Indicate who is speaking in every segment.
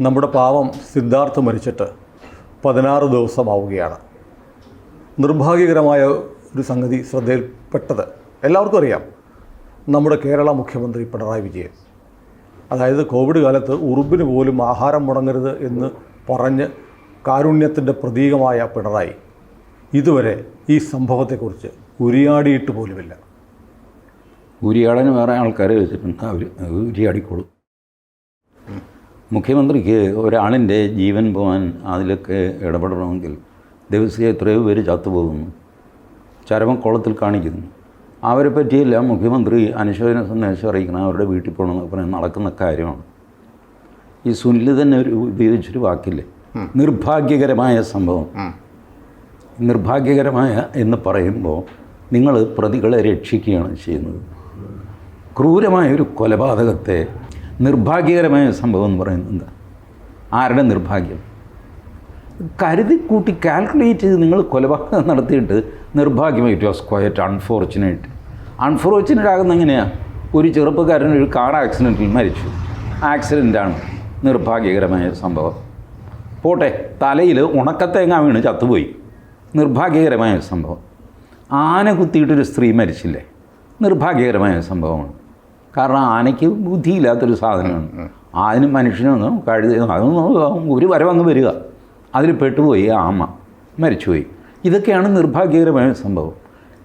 Speaker 1: നമ്മുടെ പാവം സിദ്ധാർത്ഥ് മരിച്ചിട്ട് പതിനാറ് ദിവസമാവുകയാണ്. നിർഭാഗ്യകരമായ ഒരു സംഗതി ശ്രദ്ധയിൽപ്പെട്ടത് എല്ലാവർക്കും അറിയാം. നമ്മുടെ കേരള മുഖ്യമന്ത്രി പിണറായി വിജയൻ. അതായത് കോവിഡ് കാലത്ത് ഉറുമ്പിന് പോലും ആഹാരം മുടങ്ങരുത് എന്ന് പറഞ്ഞ് കാരുണ്യത്തിന്റെ പ്രതീകമായ പിണറായി ഇതുവരെ ഈ സംഭവത്തെക്കുറിച്ച് ഉരിയാടിയിട്ട് പോലുമില്ല.
Speaker 2: ഉരിയാടാൻ വേറെ ആൾക്കാരെ വെച്ചിട്ടുണ്ട്. അവർ ഉരിയാടിക്കോളും. മുഖ്യമന്ത്രിക്ക് ഒരാളിന്റെ ജീവൻ പോകാൻ അതിലൊക്കെ ഇടപെടണമെങ്കിൽ ദിവസം എത്രയോ പേര് ചത്തുപോകുന്നു ചരമം കുളത്തിൽ കാണിക്കുന്നു. അവരെ പറ്റിയല്ല മുഖ്യമന്ത്രി അനുശോചന സന്ദേശം അറിയിക്കണം. അവരുടെ വീട്ടിൽ പോകണമെന്ന് പറഞ്ഞ് നടക്കുന്ന കാര്യമാണ്. ഈ സുനിൽ തന്നെ ഒരു ഉപയോഗിച്ചൊരു വാക്കില്ലേ? നിർഭാഗ്യകരമായ സംഭവം. നിർഭാഗ്യകരമായ എന്ന് പറയുമ്പോൾ നിങ്ങൾ പ്രതികളെ രക്ഷിക്കുകയാണ് ചെയ്യുന്നത്. ക്രൂരമായ ഒരു കൊലപാതകത്തെ നിർഭാഗ്യകരമായ സംഭവം എന്ന് പറയുന്നത് എന്താ? ആരുടെ നിർഭാഗ്യം? കരുതി കൂട്ടി കാൽക്കുലേറ്റ് ചെയ്ത് നിങ്ങൾ കൊലപാതകം നടത്തിയിട്ട് നിർഭാഗ്യം it was quite unfortunate unfortunate ആകുന്ന എങ്ങനെയാണ് ഒരു ചെറുപ്പക്കാരൻ ഒരു കാർ ആക്സിഡന്റിൽ മരിച്ചു. ആക്സിഡന്റാണ് നിർഭാഗ്യകരമായ സംഭവം. പോട്ടെ തലയിൽ ഉണക്കത്തേങ്ങ വീണ് ചത്തുപോയി. നിർഭാഗ്യകരമായ സംഭവം. ആന കുത്തിയിട്ടൊരു സ്ത്രീ മരിച്ചില്ലേ? നിർഭാഗ്യകരമായ സംഭവമാണ്. കാരണം ആനയ്ക്ക് ബുദ്ധിയില്ലാത്തൊരു സാധനമാണ്. ആനും മനുഷ്യനൊന്നും കഴുതി അതൊന്നും ഒരു വരവങ്ങ് വരിക. അതിൽ പെട്ടുപോയി ആമ മരിച്ചുപോയി. ഇതൊക്കെയാണ് നിർഭാഗ്യകരമായ സംഭവം.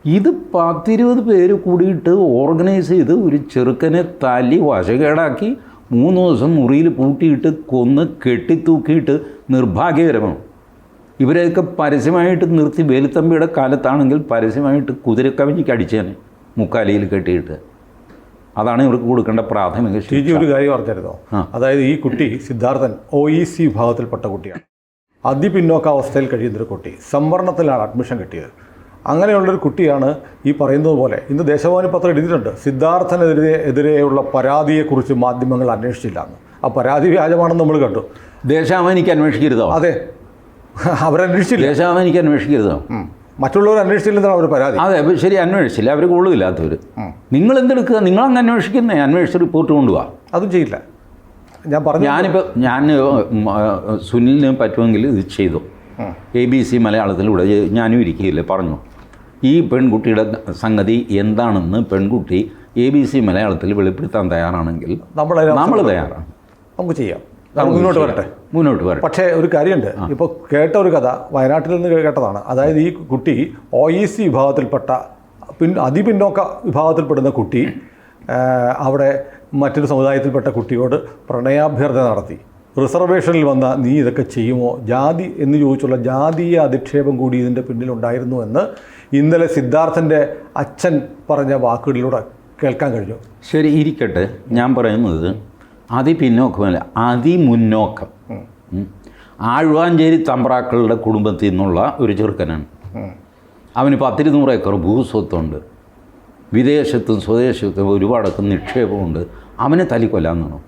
Speaker 2: ഇത് പത്തിരുപത് പേര് കൂടിയിട്ട് ഓർഗനൈസ് ചെയ്ത് ഒരു ചെറുക്കനെ തല്ലി വശകേടാക്കി മൂന്ന് ദിവസം മുറിയിൽ പൂട്ടിയിട്ട് കൊന്ന് കെട്ടിത്തൂക്കിയിട്ട് നിർഭാഗ്യകരമാണ്. ഇവരെയൊക്കെ പരസ്യമായിട്ട് നിർത്തി വേലുത്തമ്പിയുടെ കാലത്താണെങ്കിൽ പരസ്യമായിട്ട് കുതിരക്കവിഞ്ഞിക്ക് അടിച്ചേനെ. മുക്കാലിയിൽ കെട്ടിയിട്ട്. അതാണ് ഇവർക്ക് കൊടുക്കേണ്ട പ്രാഥമിക ശിക്ഷ.
Speaker 1: ഒരു കാര്യം പറഞ്ഞിരുന്നോ? അതായത് ഈ കുട്ടി സിദ്ധാർത്ഥൻ ഒ ഇ സി വിഭാഗത്തിൽപ്പെട്ട കുട്ടിയാണ്. അതിപിന്നോക്കാവസ്ഥയിൽ കഴിയുന്നൊരു കുട്ടി. സംവരണത്തിലാണ് അഡ്മിഷൻ കിട്ടിയത്. അങ്ങനെയുള്ളൊരു കുട്ടിയാണ് ഈ പറയുന്നത് പോലെ ഇന്ന് ദേശഭവനി പത്രം എഴുതിയിട്ടുണ്ട്. സിദ്ധാർത്ഥനെതിരെ എതിരെയുള്ള പരാതിയെക്കുറിച്ച് മാധ്യമങ്ങൾ അന്വേഷിച്ചില്ല എന്ന് ആ പരാതി വ്യാജമാണെന്ന് നമ്മൾ കണ്ടു.
Speaker 2: ദേശാഭവനിക്ക് അന്വേഷിക്കരുതോ?
Speaker 1: അതെ. അവരന്വേഷിച്ചില്ല.
Speaker 2: ദേശാഭവനിക്ക് അന്വേഷിക്കരുതോ.
Speaker 1: മറ്റുള്ളവർ അന്വേഷിച്ചില്ലെന്നാണ് അവർ പരാതി.
Speaker 2: അതെ ശരി അന്വേഷിച്ചില്ല. അവർ കൂടുതലില്ലാത്തവർ നിങ്ങൾ എന്തെടുക്കുക? നിങ്ങളങ്ങ് അന്വേഷിക്കുന്നേ. അന്വേഷിച്ച് റിപ്പോർട്ട് കൊണ്ടുപോവാ
Speaker 1: അതും ചെയ്യില്ല. ഞാൻ പറഞ്ഞു
Speaker 2: ഞാനിപ്പോൾ ഞാൻ സുനിലിന് പറ്റുമെങ്കിൽ ഇത് ചെയ്തു. എ ബി സി മലയാളത്തിലൂടെ ഞാനും ഇരിക്കുകയില്ലേ. പറഞ്ഞു. ഈ പെൺകുട്ടിയുടെ സംഗതി എന്താണെന്ന് പെൺകുട്ടി എ ബി സി മലയാളത്തിൽ വെളിപ്പെടുത്താൻ തയ്യാറാണെങ്കിൽ
Speaker 1: നമ്മൾ
Speaker 2: നമ്മൾ തയ്യാറാണ്.
Speaker 1: നമുക്ക് ചെയ്യാം.
Speaker 2: നമുക്ക്
Speaker 1: മുന്നോട്ട് വരട്ടെ.
Speaker 2: മുന്നോട്ട് വരും
Speaker 1: പക്ഷേ ഒരു കാര്യമുണ്ട്. ഇപ്പോൾ കേട്ട ഒരു കഥ വയനാട്ടിൽ നിന്ന് കേട്ടതാണ്. അതായത് ഈ കുട്ടി ഒ ഇ സി വിഭാഗത്തിൽപ്പെട്ട പിൻ അതിപിന്നോക്ക വിഭാഗത്തിൽപ്പെടുന്ന കുട്ടി അവിടെ മറ്റൊരു സമുദായത്തിൽപ്പെട്ട കുട്ടിയോട് പ്രണയാഭ്യർത്ഥന നടത്തി. റിസർവേഷനിൽ വന്ന നീ ഇതൊക്കെ ചെയ്യുമോ? ജാതി എന്ന് ചോദിച്ചുള്ള ജാതീയ അധിക്ഷേപം കൂടി ഇതിന്റെ പിന്നിലുണ്ടായിരുന്നു എന്ന് ഇന്നലെ സിദ്ധാർത്ഥന്റെ അച്ഛൻ പറഞ്ഞ വാക്കുകളിലൂടെ കേൾക്കാൻ കഴിഞ്ഞു.
Speaker 2: ശരി ഇരിക്കട്ടെ. ഞാൻ പറയുന്നത് അതിപിന്നോക്കമല്ല അതിമുന്നോക്കം. ആഴ്വാഞ്ചേരി തമ്പ്രാക്കളുടെ കുടുംബത്തിൽ നിന്നുള്ള ഒരു ചെറുക്കനാണ്. അവന് പത്തിരുന്നൂറ് ഏക്കർ ഭൂസ്വത്തുണ്ട്. വിദേശത്തും സ്വദേശത്തും ഒരുപാടൊക്കെ നിക്ഷേപമുണ്ട്. അവനെ തല്ലിക്കൊല്ലാന്നാണ്?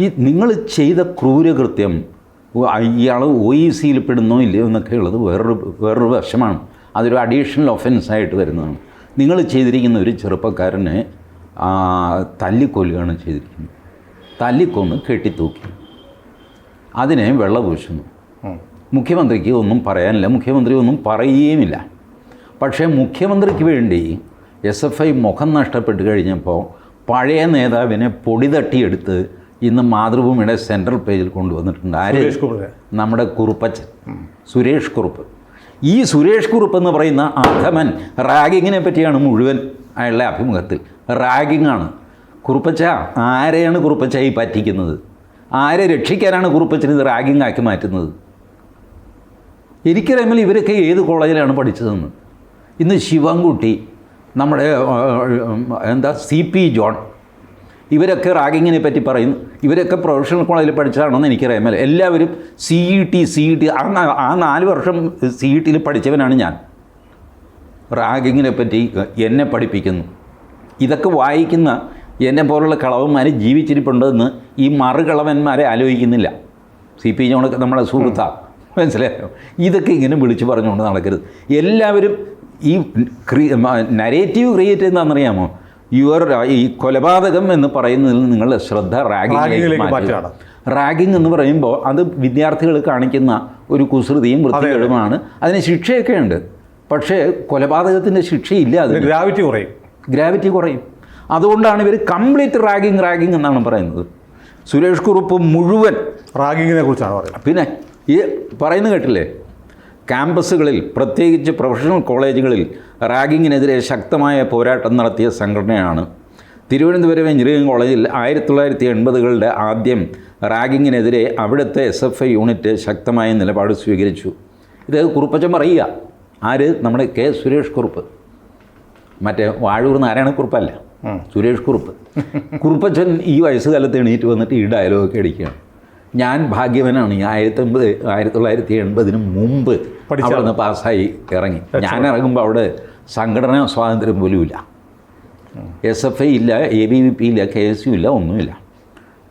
Speaker 2: ഈ നിങ്ങൾ ചെയ്ത ക്രൂരകൃത്യം ഇയാൾ ഒ ഇ സിയിൽ പെടുന്നോ ഇല്ലയോ എന്നൊക്കെ ഉള്ളത് വേറൊരു വേറൊരു വശമാണ്. അതൊരു അഡീഷണൽ ഒഫൻസായിട്ട് വരുന്നതാണ്. നിങ്ങൾ ചെയ്തിരിക്കുന്ന ഒരു ചെറുപ്പക്കാരനെ തല്ലിക്കൊല്ലുകയാണ് ചെയ്തിരിക്കുന്നത്. തല്ലിക്കൊന്ന് കെട്ടിത്തൂക്കി. അതിനെ വെള്ളപൂശുന്നു മുഖ്യമന്ത്രിക്ക് ഒന്നും പറയാനില്ല. മുഖ്യമന്ത്രി ഒന്നും പറയുകയുമില്ല. പക്ഷേ മുഖ്യമന്ത്രിക്ക് വേണ്ടി എസ് എഫ് ഐ മുഖം നഷ്ടപ്പെട്ട് കഴിഞ്ഞപ്പോൾ പഴയ നേതാവിനെ പൊടി തട്ടിയെടുത്ത് ഇന്ന് മാതൃഭൂമിയുടെ സെൻട്രൽ പേജിൽ കൊണ്ടുവന്നിട്ടുണ്ട്. ആര്? നമ്മുടെ കുറുപ്പച്ചൻ. സുരേഷ് കുറുപ്പ്. ഈ സുരേഷ് കുറുപ്പ് എന്ന് പറയുന്ന അധമൻ റാഗിങ്ങിനെ പറ്റിയാണ് മുഴുവൻ അയാളുടെ അഭിമുഖത്തിൽ. റാഗിങ് ആണ് കുറുപ്പച്ച ആരെയാണ് കുറുപ്പച്ച ഈ പറ്റിക്കുന്നത്? ആരെ രക്ഷിക്കാനാണ് കുറുപ്പച്ചന് ഇത് റാഗിങ് ആക്കി മാറ്റുന്നത്? എനിക്കറിയാമല്ലോ ഇവരൊക്കെ ഏത് കോളേജിലാണ് പഠിച്ചതെന്ന്. ഇന്ന് ശിവൻകുട്ടി നമ്മുടെ എന്താ സി പി ജോൺ ഇവരൊക്കെ റാഗിങ്ങിനെ പറ്റി പറയുന്നു. ഇവരൊക്കെ പ്രൊഫഷണൽ കോളേജിൽ പഠിച്ചതാണെന്ന് എനിക്കറിയാമല്ല എല്ലാവരും C E T C E T ആ ആ നാല് വർഷം സി ഇ ടിയിൽ പഠിച്ചവനാണ് ഞാൻ. റാഗിങ്ങിനെ പറ്റി എന്നെ പഠിപ്പിക്കുന്നു. ഇതൊക്കെ വായിക്കുന്ന എന്നെ പോലുള്ള കളവന്മാർ ജീവിച്ചിരിപ്പുണ്ടെന്ന് ഈ മറുകളവന്മാരെ ആലോചിക്കുന്നില്ല. സി പി ജോണൊക്കെ നമ്മുടെ സുഹൃത്താണ് മനസ്സിലായോ? ഇതൊക്കെ ഇങ്ങനെ വിളിച്ചു പറഞ്ഞുകൊണ്ട് നടക്കരുത്. എല്ലാവരും ഈ ക്രി നരേറ്റീവ് ക്രിയേറ്റ് ചെയ്യുന്നതെന്നറിയാമോ? യുവർ ഈ കൊലപാതകം എന്ന് പറയുന്നതിൽ നിങ്ങളുടെ ശ്രദ്ധ റാഗിങ്ങിലേക്ക്
Speaker 1: റാഗിംഗ്
Speaker 2: റാഗിങ് എന്ന് പറയുമ്പോൾ അത് വിദ്യാർത്ഥികൾ കാണിക്കുന്ന ഒരു കുസൃതിയും വൃത്തികളുമാണ് അതിന് ശിക്ഷയൊക്കെ ഉണ്ട് പക്ഷേ കൊലപാതകത്തിന്റെ ശിക്ഷയില്ല അത്
Speaker 1: ഗ്രാവിറ്റി കുറയും.
Speaker 2: ഗ്രാവിറ്റി കുറയും. അതുകൊണ്ടാണ് ഇവർ കംപ്ലീറ്റ് റാഗിങ് റാഗിങ് എന്നാണ് പറയുന്നത്. സുരേഷ് കുറുപ്പ് മുഴുവൻ
Speaker 1: റാഗിങ്ങിനെ കുറിച്ചാണ് പറയുന്നത്.
Speaker 2: പിന്നെ ഈ പറയുന്നത് കേട്ടില്ലേ? ക്യാമ്പസുകളിൽ പ്രത്യേകിച്ച് പ്രൊഫഷണൽ കോളേജുകളിൽ റാഗിങ്ങിനെതിരെ ശക്തമായ പോരാട്ടം നടത്തിയ സംഘടനയാണ്. തിരുവനന്തപുരം എഞ്ചിനീയറിംഗ് കോളേജിൽ ആയിരത്തി തൊള്ളായിരത്തി എൺപതുകളുടെ ആദ്യം റാഗിങ്ങിനെതിരെ അവിടുത്തെ എസ് എഫ് ഐ യൂണിറ്റ് ശക്തമായ നിലപാട് സ്വീകരിച്ചു. ഇത് കുറുപ്പച്ചൻ പറയുക. ആര്? നമ്മുടെ കെ സുരേഷ് കുറുപ്പ്. മറ്റേ വാഴൂർ നാരായണക്കുറുപ്പല്ല സുരേഷ് കുറുപ്പ്. കുറുപ്പച്ചൻ ഈ വയസ്സുകാലത്ത് എണീറ്റ് വന്നിട്ട് ഈ ഡയലോഗൊക്കെ അടിക്കുകയാണ്. ഞാൻ ഭാഗ്യവനാണ്. ഈ ആയിരത്തി അമ്പത് ആയിരത്തി തൊള്ളായിരത്തി എൺപതിന് മുമ്പ് അവിടെ പാസ്സായി ഇറങ്ങി. ഞാൻ ഇറങ്ങുമ്പോൾ അവിടെ സംഘടനാ സ്വാതന്ത്ര്യം പോലും ഇല്ല. എസ് എഫ് ഐ ഇല്ല എ ബി വി പി ഇല്ല കെ എസ് യു ഇല്ല ഒന്നുമില്ല.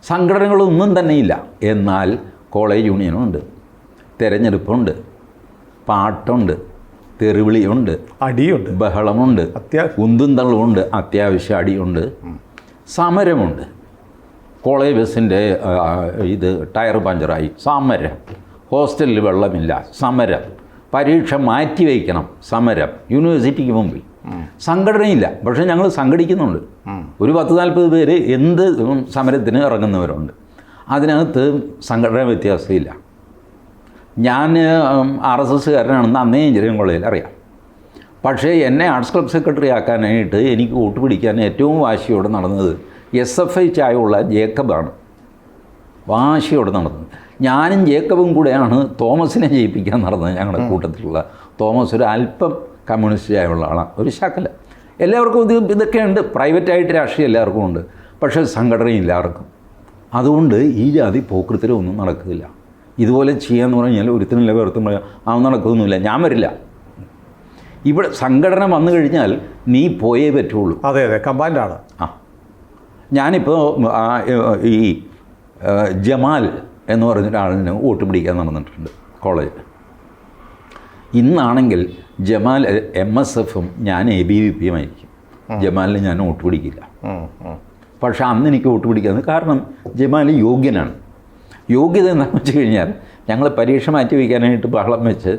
Speaker 2: സംഘടനകളൊന്നും തന്നെ ഇല്ല. എന്നാൽ കോളേജ് യൂണിയനുണ്ട് തിരഞ്ഞെടുപ്പുണ്ട്. പാട്ടുണ്ട്. തെറിവിളിയുണ്ട്.
Speaker 1: അടിയുണ്ട്.
Speaker 2: ബഹളമുണ്ട്. ഉന്തും തള്ളുമുണ്ട്. അത്യാവശ്യം അടിയുണ്ട്. സമരമുണ്ട്. കോളേജ് ബസ്സിന്റെ ഇത് ടയർ പഞ്ചറായി. സമരം. ഹോസ്റ്റലിൽ വെള്ളമില്ല. സമരം. പരീക്ഷ മാറ്റി വയ്ക്കണം. സമരം. യൂണിവേഴ്സിറ്റിക്ക് മുമ്പിൽ. സംഘടനയില്ല. പക്ഷേ ഞങ്ങൾ സംഘടിക്കുന്നുണ്ട്. ഒരു പത്ത് നാൽപ്പത് പേര് എന്ത് സമരത്തിന് ഇറങ്ങുന്നവരുണ്ട്. അതിനകത്ത് സംഘടന വ്യത്യാസമില്ല. ഞാൻ ആർ എസ് എസ്സുകാരനാണെന്ന് അന്നേ എഞ്ചിനീയറിംഗ് കോളേജിൽ അറിയാം. പക്ഷേ എന്നെ ആർട്സ് ക്ലബ് സെക്രട്ടറി ആക്കാനായിട്ട് എനിക്ക് വോട്ട് പിടിക്കാൻ ഏറ്റവും വാശിയോടെ നടന്നത് എസ് എഫ് ഐ ചായുള്ള ജേക്കബാണ്. വാശിയോടെ നടന്നത്. ഞാനും ജേക്കബും കൂടെയാണ് തോമസിനെ ജയിപ്പിക്കാൻ നടന്നത് ഞങ്ങളുടെ കൂട്ടത്തിലുള്ള. തോമസ് ഒരു അല്പം കമ്മ്യൂണിസ്റ്റ് ചായുള്ള ആളാണ് ഒരു ശകല എല്ലാവർക്കും ഇത് ഇതൊക്കെയുണ്ട് പ്രൈവറ്റായിട്ട് രാഷ്ട്രീയം എല്ലാവർക്കും ഉണ്ട്. പക്ഷേ സംഘടനയില്ലാവർക്കും അതുകൊണ്ട് ഈ ജാതി പോക്കൃത്തിലൊന്നും നടക്കില്ല ഇതുപോലെ ചെയ്യാന്ന് പറഞ്ഞാൽ ഒരുത്തനില്ല വേർത്തും പറയാം അവൻ നടക്കുന്നില്ല ഞാൻ വരില്ല. ഇവിടെ സംഘടന വന്നു കഴിഞ്ഞാൽ നീ പോയേ പറ്റുള്ളൂ.
Speaker 1: അതെ അതെ കമ്പാൻഡാണ്
Speaker 2: ആ. ഞാനിപ്പോൾ ഈ ജമാൽ എന്ന് പറഞ്ഞൊരാളിന് വോട്ട് പിടിക്കാൻ നടന്നിട്ടുണ്ട് കോളേജിൽ ഇന്നാണെങ്കിൽ ജമാൽ എം എസ് എഫും ഞാൻ എ ബി വി പിയും ആയിരിക്കും. ജമാലിന് ഞാൻ വോട്ട് പിടിക്കില്ല. പക്ഷേ അന്ന് എനിക്ക് വോട്ട് പിടിക്കാൻ കാരണം ജമാൽ യോഗ്യനാണ്. യോഗ്യത എന്താണെന്ന് വെച്ച് കഴിഞ്ഞാൽ ഞങ്ങൾ പരീക്ഷ മാറ്റി വയ്ക്കാനായിട്ട് ബഹളം വെച്ച്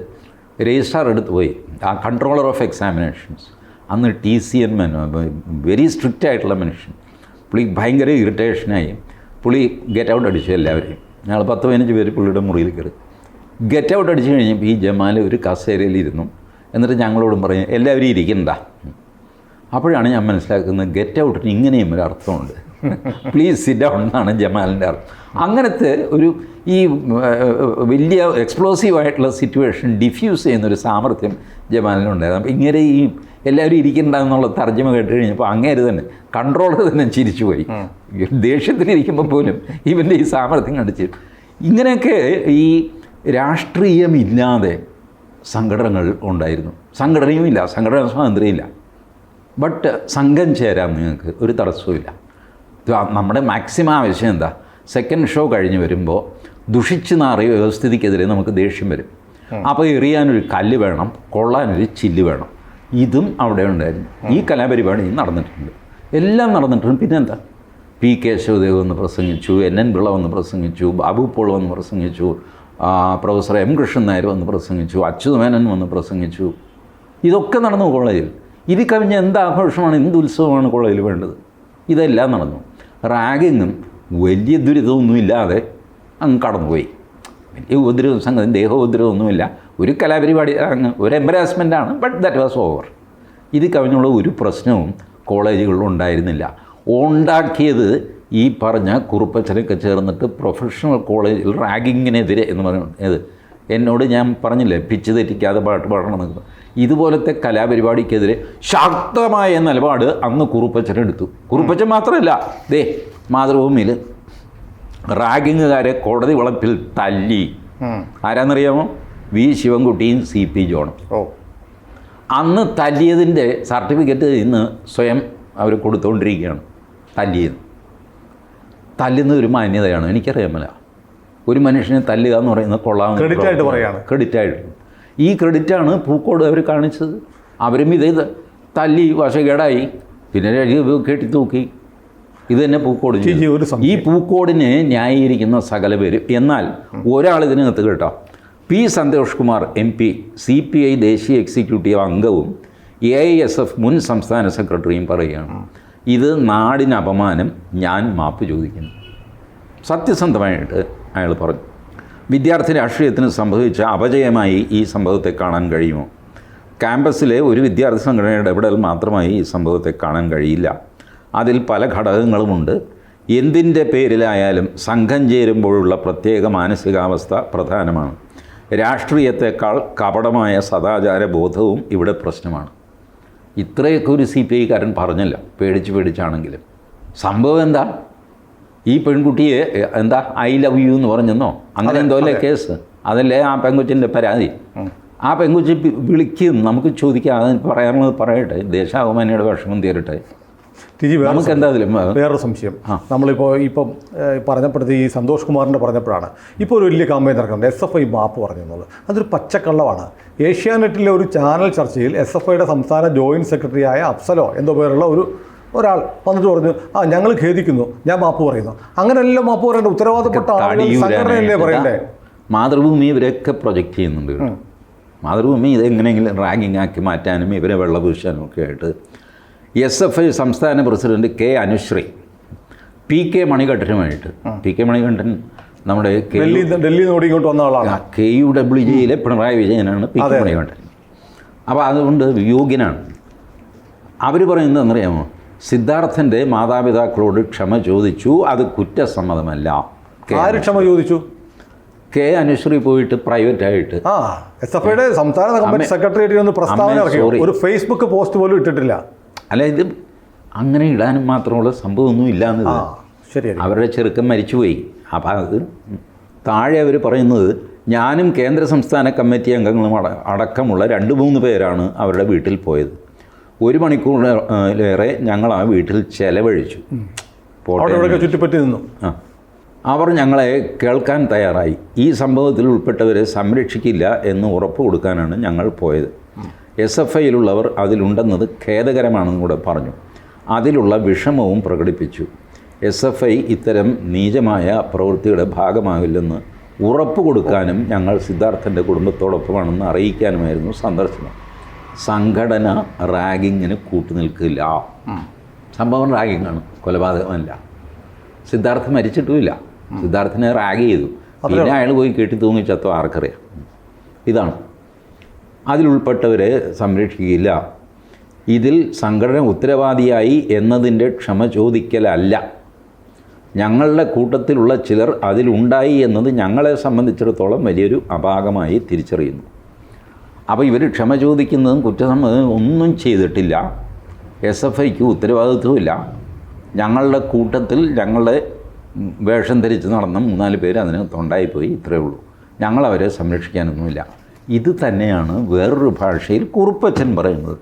Speaker 2: രജിസ്ട്രാർ എടുത്ത് പോയി. ആ കൺട്രോളർ ഓഫ് എക്സാമിനേഷൻസ് അന്ന് ടി സി എൻ മെൻ വെരി സ്ട്രിക്റ്റ് ആയിട്ടുള്ള മനുഷ്യൻ. പുള്ളി ഭയങ്കര ഇറിറ്റേഷനായി പുള്ളി ഗെറ്റ് ഔട്ട് അടിച്ചു എല്ലാവരെയും. ഞങ്ങൾ പത്ത് പതിനഞ്ച് പേര് പുള്ളിയുടെ മുറിയിൽ കയറി. ഗെറ്റ് ഔട്ട് അടിച്ചു കഴിഞ്ഞപ്പോൾ ഈ ജമാൽ ഒരു കസേരയിൽ ഇരുന്നു എന്നിട്ട് ഞങ്ങളോടും പറഞ്ഞു എല്ലാവരും ഇരിക്കണ്ട. അപ്പോഴാണ് ഞാൻ മനസ്സിലാക്കുന്നത് ഗെറ്റ് ഔട്ടിന് ഇങ്ങനെയും ഒരു അർത്ഥമുണ്ട്. പ്ലീസ് സിറ്റ് ഡൗൺ എന്നാണ് ജമാലിന്റെ അർത്ഥം. അങ്ങനത്തെ ഒരു ഈ വലിയ എക്സ്പ്ലോസീവ് ആയിട്ടുള്ള സിറ്റുവേഷൻ ഡിഫ്യൂസ് ചെയ്യുന്ന ചെയ്യുന്നൊരു സാമർഥ്യം ജമാലിനുണ്ടായിരുന്നു. അപ്പം ഇങ്ങനെ ഈ എല്ലാവരും ഇരിക്കണ്ട എന്നുള്ള തർജമ കേട്ട് കഴിഞ്ഞപ്പോൾ അങ്ങേര് തന്നെ കൺട്രോളർ തന്നെ ചിരിച്ചുപോയി ദേഷ്യത്തിലിരിക്കുമ്പോൾ പോലും ഇവന്റെ ഈ സാമർഥ്യം കണ്ടിച്ച് ഇങ്ങനെയൊക്കെ ഈ രാഷ്ട്രീയമില്ലാതെ സംഘടനകൾ ഉണ്ടായിരുന്നു. സംഘടനയും ഇല്ല സംഘടനാ സ്വാതന്ത്ര്യമില്ല. ബട്ട് സംഘം ചേരാൻ നിങ്ങൾക്ക് ഒരു തടസ്സവുമില്ല. നമ്മുടെ മാക്സിമം ആവശ്യം എന്താ? സെക്കൻഡ് ഷോ കഴിഞ്ഞ് വരുമ്പോൾ ദുഷിച്ചു നാറിയ വ്യവസ്ഥിതിക്കെതിരെ നമുക്ക് ദേഷ്യം വരും. അപ്പോൾ എറിയാനൊരു കല്ല് വേണം കൊള്ളാനൊരു ചില്ല് വേണം. ഇതും അവിടെ ഉണ്ടായിരുന്നു. ഈ കലാപരിപാടി നടന്നിട്ടുണ്ട്. എല്ലാം നടന്നിട്ടുണ്ട്. പിന്നെന്താ? പി കേശവദേവ് വന്ന് പ്രസംഗിച്ചു എൻ എൻ പിള്ള വന്ന് പ്രസംഗിച്ചു ബാബു പോൾ വന്ന് പ്രസംഗിച്ചു പ്രൊഫസർ എം കൃഷ്ണൻ നായർ വന്ന് പ്രസംഗിച്ചു അച്യുതമേനൻ വന്ന് പ്രസംഗിച്ചു. ഇതൊക്കെ നടന്നു കോളേജിൽ. ഇത് കവിഞ്ഞ എന്ത് ആഘോഷമാണ് എന്ത് ഉത്സവമാണ് കോളേജിൽ വേണ്ടത്? ഇതെല്ലാം നടന്നു. റാഗിങ്ങും വലിയ ദുരിതമൊന്നുമില്ലാതെ അങ്ങ് കടന്നുപോയി. വലിയ ഉപദ്രവം സംഗതി ദേഹോപദ്രവമൊന്നുമില്ല ഒരു കലാപരിപാടി അങ്ങ് ഒരു എംബരാസ്മെന്റാണ് ബട്ട് ദാറ്റ് വാസ് ഓവർ ഇത് കവിഞ്ഞുള്ള ഒരു പ്രശ്നവും കോളേജുകളിൽ ഉണ്ടായിരുന്നില്ല. ഉണ്ടാക്കിയത് ഈ പറഞ്ഞ കുറുപ്പച്ചനൊക്കെ ചേർന്നിട്ട് പ്രൊഫഷണൽ കോളേജിൽ റാഗിങ്ങിനെതിരെ എന്ന് ഏത്? എന്നോട് ഞാൻ പറഞ്ഞില്ലേ പിച്ച് തെറ്റിക്കാതെ പാട്ട് പാടണം എന്നൊക്കെ. ഇതുപോലത്തെ കലാപരിപാടിക്കെതിരെ ശക്തമായ നിലപാട് അന്ന് കുറുപ്പച്ചൻ എടുത്തു. കുറുപ്പച്ചൻ മാത്രമല്ല ദേ മാതൃഭൂമിയിൽ റാഗിങ്ങുകാരെ കോടതി വളപ്പിൽ തല്ലി. ആരാന്നറിയാമോ? വി. ശിവൻകുട്ടിയും സി. പി. ജോണും.
Speaker 1: ഓ.
Speaker 2: അന്ന് തല്ലിയതിന്റെ സർട്ടിഫിക്കറ്റ് ഇന്ന് സ്വയം അവർ കൊടുത്തുകൊണ്ടിരിക്കുകയാണ് തല്ലിയത്. തല്ലുന്ന ഒരു മാന്യതയാണ്. എനിക്കറിയാമല്ല ഒരു മനുഷ്യനെ തല്ലുക എന്ന് പറയുന്നത് കൊള്ളാവുന്ന
Speaker 1: ക്രെഡിറ്റ് ആയിട്ട് പറയാണ്.
Speaker 2: ക്രെഡിറ്റ് ആയിട്ട്. ഈ ക്രെഡിറ്റാണ് പൂക്കോട് അവർ കാണിച്ചത്. അവരും ഇത് തല്ലി വശകേടായി. പിന്നെ കെട്ടി തൂക്കി. ഇത് തന്നെ പൂക്കോട്. ഈ പൂക്കോടിനെ ന്യായീകരിക്കുന്ന സകല പേര്. എന്നാൽ ഒരാൾ ഇതിനകത്ത് കേട്ടോ. P Santhosh Kumar M P C P I ദേശീയ എക്സിക്യൂട്ടീവ് അംഗവും എ ഐ എസ് എഫ് മുൻ സംസ്ഥാന സെക്രട്ടറിയും പറയുകയാണ്. ഇത് നാടിന് അപമാനം ഞാൻ മാപ്പ് ചോദിക്കുന്നു. സത്യസന്ധമായിട്ട് അയാൾ പറഞ്ഞു. വിദ്യാർത്ഥി രാഷ്ട്രീയത്തിന് സംഭവിച്ച അപജയമായി ഈ സംഭവത്തെ കാണാൻ കഴിയുമോ? ക്യാമ്പസിലെ ഒരു വിദ്യാർത്ഥി സംഘടനയുടെ ഇടപെടൽ മാത്രമായി ഈ സംഭവത്തെ കാണാൻ കഴിയില്ല. അതിൽ പല ഘടകങ്ങളുമുണ്ട്. എന്തിന്റെ പേരിലായാലും സംഘം ചേരുമ്പോഴുള്ള പ്രത്യേക മാനസികാവസ്ഥ പ്രധാനമാണ്. രാഷ്ട്രീയത്തെക്കാൾ കപടമായ സദാചാര ബോധവും ഇവിടെ പ്രശ്നമാണ്. ഇത്രയൊക്കെ ഒരു സി പി ഐക്കാരൻ പറഞ്ഞല്ല. പേടിച്ച് പേടിച്ചാണെങ്കിലും. സംഭവം എന്താ? ഈ പെൺകുട്ടിയെ എന്താ ഐ ലവ് യു എന്ന് പറഞ്ഞെന്നോ? അങ്ങനെ എന്തോ അല്ലേ കേസ് അതല്ലേ ആ പെങ്കുച്ചിന്റെ പരാതി? ആ പെങ്കുച്ചി വിളിക്കും. നമുക്ക് ചോദിക്കാം. അത് പറയാനുള്ളത് പറയട്ടെ. ദേശാഭിമാനിയുടെ വിഷമം തീരട്ടെ.
Speaker 1: വേറെ
Speaker 2: നമുക്ക് എന്താ
Speaker 1: വേറൊരു സംശയം. നമ്മളിപ്പോൾ ഇപ്പം പറഞ്ഞപ്പോഴത്തെ ഈ സന്തോഷ് കുമാറിന്റെ പറഞ്ഞപ്പോഴാണ്. ഇപ്പോൾ ഒരു വലിയ കമ്പനി നടക്കുന്നുണ്ട്. എസ് എഫ് ഐ മാപ്പ് പറഞ്ഞു എന്നുള്ളത്. അതൊരു പച്ചക്കള്ളമാണ് ഏഷ്യാനെറ്റിലെ ഒരു ചാനൽ ചർച്ചയിൽ എസ് എഫ് ഐയുടെ സംസ്ഥാന ജോയിന്റ് സെക്രട്ടറിയായ അഫ്സലോ എന്തോ പേരുള്ള ഒരു ഒരാൾ വന്നിട്ട് പറഞ്ഞു ആ ഞങ്ങൾ ഖേദിക്കുന്നു. ഞാൻ മാപ്പ് പറയുന്നു. അങ്ങനെയല്ല മാപ്പ് പറയേണ്ട ഉത്തരവാദപ്പെട്ട സംഘടനയല്ലേ പറയണ്ടേ?
Speaker 2: മാതൃഭൂമി ഇവരൊക്കെ പ്രൊജക്റ്റ് ചെയ്യുന്നുണ്ട് മാതൃഭൂമി ഇതെങ്ങനെയെങ്കിലും റാങ്കിങ് ആക്കി മാറ്റാനും ഇവരെ വെള്ളപൂശാനും ഒക്കെ ആയിട്ട് എസ് എഫ് ഐ സംസ്ഥാന president K Anushree P K മണികണ്ഠനുമായിട്ട്. P K Manikandan നമ്മുടെ
Speaker 1: ഡൽഹി നിന്ന് ഓടിക്കൊണ്ട് വന്ന ആളാണ്.
Speaker 2: കെ യു ഡബ്ല്യു ജിയിലെ പിണറായി വിജയനാണ് പി കെ മണികണ്ഠൻ. അപ്പോൾ അതുകൊണ്ട് യോഗ്യനാണ്. അവർ പറയുന്നത് എന്നറിയാമോ സിദ്ധാർത്ഥന്റെ മാതാപിതാക്കളോട് ക്ഷമ ചോദിച്ചു അത് കുറ്റസമ്മതമല്ല.
Speaker 1: ആര് ക്ഷമ ചോദിച്ചു?
Speaker 2: കെ അനുശ്രീ പോയിട്ട് പ്രൈവറ്റായിട്ട്
Speaker 1: ആ എസ് എഫ് ഐയുടെ സംസ്ഥാന കമ്മിറ്റി ഒന്ന് പ്രസ്താവന ഇറക്കി. ഒരു ഫേസ്ബുക്ക് പോസ്റ്റ് പോലും ഇട്ടിട്ടില്ല.
Speaker 2: അല്ല ഇത് അങ്ങനെ ഇടാനും മാത്രമുള്ള സംഭവമൊന്നും ഇല്ല
Speaker 1: എന്നത്
Speaker 2: അവരുടെ ചെറുക്കം മരിച്ചുപോയി. അപ്പം അത് താഴെ അവർ പറയുന്നത് ഞാനും കേന്ദ്ര സംസ്ഥാന കമ്മിറ്റി അംഗങ്ങളും അടക്കമുള്ള രണ്ട് മൂന്ന് പേരാണ് അവരുടെ വീട്ടിൽ പോയത്. ഒരു മണിക്കൂറിലേറെ ഞങ്ങൾ ആ വീട്ടിൽ ചെലവഴിച്ചു.
Speaker 1: ചുറ്റിപ്പറ്റി നിന്നു.
Speaker 2: ആ. അവർ ഞങ്ങളെ കേൾക്കാൻ തയ്യാറായി. ഈ സംഭവത്തിൽ ഉൾപ്പെട്ടവരെ സംരക്ഷിക്കില്ല എന്ന് ഉറപ്പ് കൊടുക്കാനാണ് ഞങ്ങൾ പോയത്. എസ് എഫ് ഐയിലുള്ളവർ അതിലുണ്ടെന്നത് ഖേദകരമാണെന്ന് കൂടെ പറഞ്ഞു. അതിലുള്ള വിഷമവും പ്രകടിപ്പിച്ചു. എസ് എഫ് ഐ ഇത്തരം നീചമായ പ്രവൃത്തിയുടെ ഭാഗമാകില്ലെന്ന് ഉറപ്പ് കൊടുക്കാനും ഞങ്ങൾ സിദ്ധാർത്ഥന്റെ കുടുംബത്തോടൊപ്പമാണെന്ന് അറിയിക്കാനുമായിരുന്നു സന്ദർശനം. സംഘടന റാഗിങ്ങിന് കൂട്ടുനിൽക്കില്ല. സംഭവം റാഗിങ്ങാണ്. കൊലപാതകമല്ല. സിദ്ധാർത്ഥ മരിച്ചിട്ടുമില്ല. സിദ്ധാർത്ഥിനെ റാഗ് ചെയ്തു. പിന്നെ അയാൾ പോയി കെട്ടി തൂങ്ങി ചത്തോ ആർക്കറിയാം. ഇതാണ്. അതിലുൾപ്പെട്ടവരെ സംരക്ഷിക്കില്ല. ഇതിൽ സംഘടന ഉത്തരവാദിയായി എന്നതിന്റെ ക്ഷമ ചോദിക്കലല്ല. ഞങ്ങളുടെ കൂട്ടത്തിലുള്ള ചിലർ അതിലുണ്ടായി എന്നത് ഞങ്ങളെ സംബന്ധിച്ചിടത്തോളം വലിയൊരു അപാകമായി തിരിച്ചറിയുന്നു. അപ്പോൾ ഇവർ ക്ഷമ ചോദിക്കുന്നതും കുറ്റസമ്മതവും ഒന്നും ചെയ്തിട്ടില്ല. എസ് എഫ് ഐക്ക് ഉത്തരവാദിത്വമില്ല ഞങ്ങളുടെ കൂട്ടത്തിൽ ഞങ്ങളുടെ വേഷം ധരിച്ച് നടന്ന മൂന്നാൽ പേര് അതിന് തൊണ്ടായിപ്പോയി ഇത്രയേ ഉള്ളൂ. ഞങ്ങളവരെ സംരക്ഷിക്കാനൊന്നുമില്ല. ഇത് തന്നെയാണ് വേറൊരു ഭാഷയിൽ കുറുപ്പച്ചൻ പറയുന്നത്.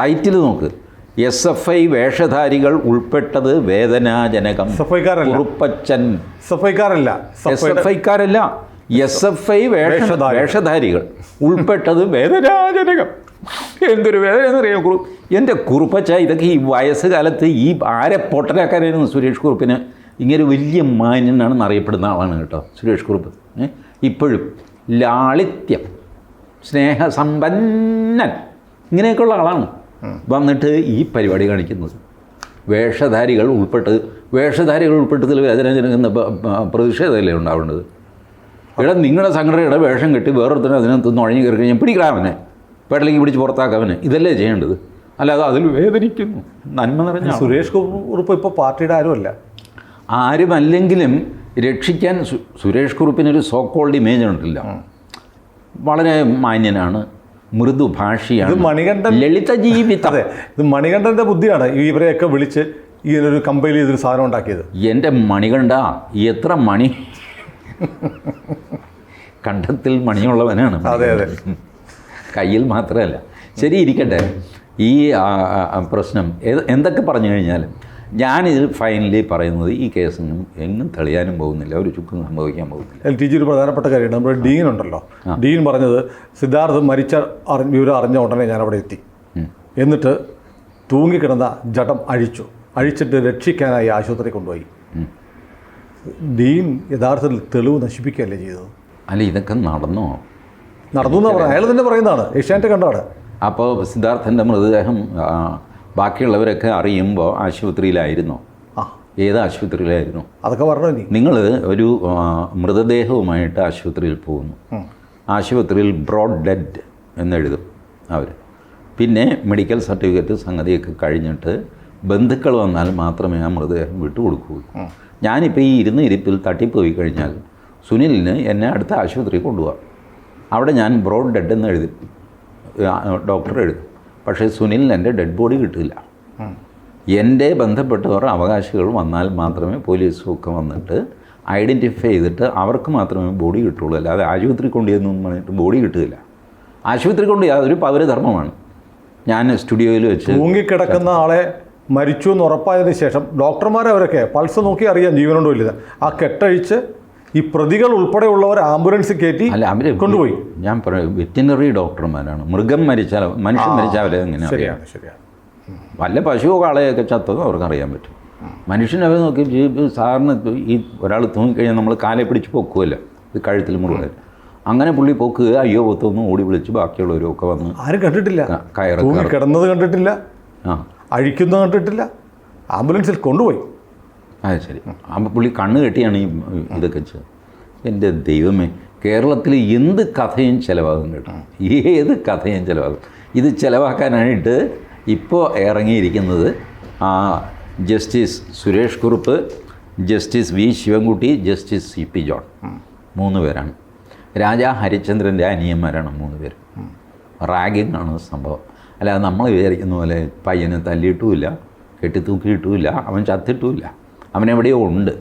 Speaker 2: ടൈറ്റിൽ നോക്ക്. എസ് എഫ് ഐ വേഷധാരികൾ ഉൾപ്പെട്ടത് വേദനാജനകം. കുറുപ്പച്ചൻ.
Speaker 1: സഫൈക്കാരല്ല
Speaker 2: എസ് എഫ് ഐക്കാരല്ല. എസ് എഫ് ഐ
Speaker 1: വേഷധാരികൾ.
Speaker 2: വേഷധാരികൾ. ഉൾപ്പെട്ടത് വേദനാജനകം എന്തൊരു വേദന എന്നറിയാം കുറു എന്റെ കുറുപ്പച്ച ഇതൊക്കെ ഈ വയസ്സുകാലത്ത് ഈ ആരെ പൊട്ടനാക്കാനായിരുന്നു സുരേഷ് കുറുപ്പിന്? ഇങ്ങനെ വലിയ മാന്യനാണെന്ന് അറിയപ്പെടുന്ന ആളാണ് കേട്ടോ സുരേഷ് കുറുപ്പ്? ഇപ്പോഴും ലാളിത്യം സ്നേഹസമ്പന്നൻ ഇങ്ങനെയൊക്കെയുള്ള ആളാണ് വന്നിട്ട് ഈ പരിപാടി കാണിക്കുന്നത്. വേഷധാരികൾ ഉൾപ്പെട്ട് വേഷധാരികൾ ഉൾപ്പെട്ടതിൽ വേദനാജനകം പ്രതിഷേധമല്ലേ ഉണ്ടാവേണ്ടത് ഇവിടെ നിങ്ങളുടെ സംഘടനയുടെ വേഷം കെട്ടി വേറൊരുത്തരും അതിനകത്ത് നുഴഞ്ഞു കയറി കഴിഞ്ഞാൽ പിടിക്കടാവനെ പേട്ടലേക്ക് പിടിച്ച് പുറത്താക്കാവനെ ഇതല്ലേ ചെയ്യേണ്ടത്? അല്ലാതെ അതിൽ വേദനിക്കുന്നു. നന്മ നിറഞ്ഞ.
Speaker 1: സുരേഷ് കുറുപ്പ് ഇപ്പോൾ പാർട്ടിയുടെ ആരുമല്ല.
Speaker 2: ആരുമല്ലെങ്കിലും രക്ഷിക്കാൻ സു- സുരേഷ് കുറുപ്പിനൊരു സോക്കോൾഡ് ഇമേജ് ഉണ്ടല്ല. വളരെ മാന്യനാണ് മൃദു ഭാഷയാണ്
Speaker 1: മണികണ്ഠൻ
Speaker 2: ലളിത ജീവിതം
Speaker 1: അതെ ഇത് മണികണ്ഠന്റെ ബുദ്ധിയാണ് ഈ ഇവരെയൊക്കെ വിളിച്ച് ഇങ്ങനൊരു കമ്പയിൽ ചെയ്തൊരു സാധനം ഉണ്ടാക്കിയത്.
Speaker 2: എന്റെ മണികണ്ഠ എത്ര മണി കണ്ഠത്തിൽ മണിയുള്ളവനാണ്
Speaker 1: അതെ, അതെ.
Speaker 2: കയ്യിൽ മാത്രമല്ല. ശരി ഇരിക്കട്ടെ. ഈ പ്രശ്നം എന്തൊക്കെ പറഞ്ഞു കഴിഞ്ഞാൽ ഞാനിതിൽ ഫൈനലി പറയുന്നത് ഈ കേസൊന്നും എങ്ങും തെളിയാനും പോകുന്നില്ല. ഒരു ചുക്കും സംഭവിക്കാൻ പോകുന്നില്ല.
Speaker 1: എൽ ടി ജി ഒരു പ്രധാനപ്പെട്ട കാര്യമാണ് നമ്മുടെ ഡീൻ ഉണ്ടല്ലോ. ഡീൻ പറഞ്ഞത് സിദ്ധാർത്ഥ് മരിച്ച അറിഞ്ഞ വിവരം അറിഞ്ഞ ഉടനെ ഞാൻ അവിടെ എത്തി. എന്നിട്ട് തൂങ്ങിക്കിടന്ന ജഡം അഴിച്ചു. അഴിച്ചിട്ട് രക്ഷിക്കാനായി ആശുപത്രി കൊണ്ടുപോയി. ഡീൻ യഥാർത്ഥത്തിൽ തെളിവ് നശിപ്പിക്കുകയല്ലേ ചെയ്തത്?
Speaker 2: അല്ല ഇതൊക്കെ നടന്നോ?
Speaker 1: നടന്നു എന്നാ പറയാം അയാൾ തന്നെ പറയുന്നതാണ്. ഏഷ്യാനെറ്റ് കണ്ടാണ്
Speaker 2: അപ്പോൾ സിദ്ധാർത്ഥന്റെ മൃതദേഹം ബാക്കിയുള്ളവരൊക്കെ അറിയുമ്പോൾ ആശുപത്രിയിലായിരുന്നോ.
Speaker 1: ആ.
Speaker 2: ഏത് ആശുപത്രിയിലായിരുന്നു?
Speaker 1: അതൊക്കെ പറഞ്ഞു
Speaker 2: നിങ്ങൾ ഒരു മൃതദേഹവുമായിട്ട് ആശുപത്രിയിൽ പോകുന്നു. ആശുപത്രിയിൽ ബ്രോഡ് ഡെഡ് എന്നെഴുതും അവർ പിന്നെ മെഡിക്കൽ സർട്ടിഫിക്കറ്റ് സംഗതിയൊക്കെ കഴിഞ്ഞിട്ട് ബന്ധുക്കൾ വന്നാൽ മാത്രമേ ആ മൃതദേഹം വിട്ടുകൊടുക്കൂ ഞാനിപ്പോൾ ഈ ഇരുന്ന് ഇരിപ്പിൽ തട്ടിപ്പോയി കഴിഞ്ഞാൽ സുനിലിന് എന്നെ അടുത്ത ആശുപത്രിയിൽ കൊണ്ടുപോകാം അവിടെ ഞാൻ ബ്രോഡ് ഡെഡ് എന്ന് എഴുതി ഡോക്ടർ എഴുതും. പക്ഷേ സുനിലിന് എന്റെ ഡെഡ് ബോഡി കിട്ടില്ല എന്റെ ബന്ധപ്പെട്ടവർ അവകാശികൾ വന്നാൽ മാത്രമേ പോലീസുമൊക്കെ വന്നിട്ട് ഐഡന്റിഫൈ ചെയ്തിട്ട് അവർക്ക് മാത്രമേ ബോഡി കിട്ടുള്ളൂ. അല്ലാതെ ആശുപത്രി കൊണ്ടുചെന്നു പറഞ്ഞിട്ട് ബോഡി കിട്ടുകയില്ല ആശുപത്രി കൊണ്ട് അതൊരു പൗരധർമ്മമാണ്. ഞാൻ സ്റ്റുഡിയോയിൽ വെച്ച്
Speaker 1: തൂങ്ങിക്കിടക്കുന്ന ആളെ മരിച്ചു എന്ന് ഉറപ്പായതിന് ശേഷം ഡോക്ടർമാരെ അവരൊക്കെ പൾസ് നോക്കി അറിയാം ജീവനുണ്ടോ ഇല്ല ആ കെട്ടഴിച്ച് ഈ പ്രതികൾ ഉൾപ്പെടെയുള്ളവർ ആംബുലൻസ് കയറ്റി കൊണ്ടുപോയി.
Speaker 2: ഞാൻ പറയും വെറ്റിനറി ഡോക്ടർമാരാണ്. മൃഗം മരിച്ചാൽ മനുഷ്യൻ മരിച്ചാൽ അവരെ എങ്ങനെ അറിയാം?
Speaker 1: ശരിയാണ്. ശരിയാണ്
Speaker 2: വല്ല പശുവോ കാളയൊക്കെ ചത്തതും അവർക്ക് അറിയാൻ പറ്റും. മനുഷ്യനവരെ നോക്കി സാറിന് ഈ ഒരാൾ തൂങ്ങിക്കഴിഞ്ഞാൽ നമ്മൾ കാലെ പിടിച്ച് പൊക്കുമല്ലോ ഇത് കഴുത്തിൽ മുറുകൻ അങ്ങനെ പുള്ളി പൊക്കുക അയ്യോ പൊത്തൊന്നും ഓടി വിളിച്ച് ബാക്കിയുള്ളവരും ഒക്കെ വന്ന്
Speaker 1: ആരും കണ്ടിട്ടില്ല.
Speaker 2: കയറ്.
Speaker 1: കിടന്നത് കണ്ടിട്ടില്ല.
Speaker 2: ആ
Speaker 1: അഴിക്കുന്നത് കണ്ടിട്ടില്ല. ആംബുലൻസിൽ കൊണ്ടുപോയി.
Speaker 2: അത് ശരി. അപ്പം പുള്ളി കണ്ണ് കെട്ടിയാണ് ഈ ഇതൊക്കെ ചെയ്തത്. എന്റെ ദൈവമേ കേരളത്തിൽ എന്ത് കഥയും ചിലവാകും കേട്ടോ. ഏത് കഥയും ചിലവാകും. ഇത് ചിലവാക്കാനായിട്ട് ഇപ്പോൾ ഇറങ്ങിയിരിക്കുന്നത് justice Suresh Kurup justice V Sivankutty justice C P John. മൂന്ന് പേരാണ്. രാജാ ഹരിചന്ദ്രന്റെ അനിയന്മാരാണ് മൂന്ന് പേര്. റാഗിങ് ആണ് സംഭവം. അല്ലാതെ നമ്മൾ വിചാരിക്കുന്ന പോലെ പയ്യനെ തല്ലിയിട്ടുമില്ല കെട്ടിത്തൂക്കിയിട്ടുമില്ല അവൻ ചത്തിട്ടുമില്ല. അവനെവിടെയോ ഉണ്ട്.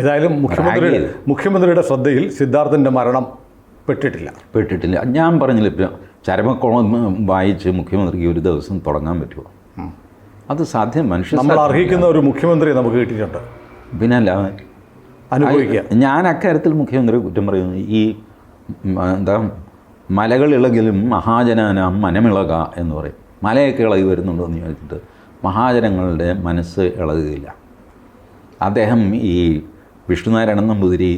Speaker 1: ഏതായാലും
Speaker 2: മുഖ്യമന്ത്രി
Speaker 1: മുഖ്യമന്ത്രിയുടെ ശ്രദ്ധയിൽ സിദ്ധാർത്ഥന്റെ മരണം പെട്ടിട്ടില്ല.
Speaker 2: പെട്ടിട്ടില്ല. ഞാൻ പറഞ്ഞില്ല ഇപ്പം ചരമക്കോളം വായിച്ച് മുഖ്യമന്ത്രിക്ക് ഒരു ദിവസം തുടങ്ങാൻ പറ്റുമോ? അത് സാധ്യം മനുഷ്യൻ
Speaker 1: നമ്മൾ അർഹിക്കുന്ന ഒരു മുഖ്യമന്ത്രിയെ നമുക്ക് കിട്ടിയിട്ടുണ്ട്.
Speaker 2: പിന്നെ അല്ല
Speaker 1: അനുഭവിക്കുക.
Speaker 2: ഞാൻ അക്കാര്യത്തിൽ മുഖ്യമന്ത്രി കുറ്റം പറയുന്നു. ഈ എന്താ മലകൾ ഇളകിലും മഹാജനാനാം മനമിളക എന്ന് പറയും. മലയൊക്കെ ഇളകി വരുന്നുണ്ടോ എന്ന് ചോദിച്ചിട്ട് മഹാജനങ്ങളുടെ മനസ്സ് ഇളകുകയില്ല. അദ്ദേഹം ഈ വിഷ്ണുനാരായണൻ നമ്പൂതിരി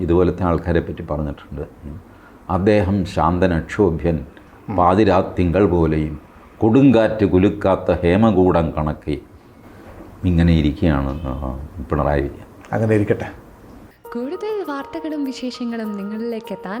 Speaker 2: ഇതുപോലത്തെ ആൾക്കാരെ പറ്റി പറഞ്ഞിട്ടുണ്ട്. അദ്ദേഹം ശാന്തനക്ഷോഭ്യൻ പാതിരാ തിങ്കൾ പോലെയും കൊടുങ്കാറ്റ് കുലുക്കാത്ത ഹേമകൂടം കണക്കി ഇങ്ങനെ ഇരിക്കുകയാണ് പിണറായി വിജയൻ.
Speaker 1: അങ്ങനെ ഇരിക്കട്ടെ.
Speaker 3: കൂടുതൽ വാർത്തകളും വിശേഷങ്ങളും നിങ്ങളിലേക്ക് എത്താൻ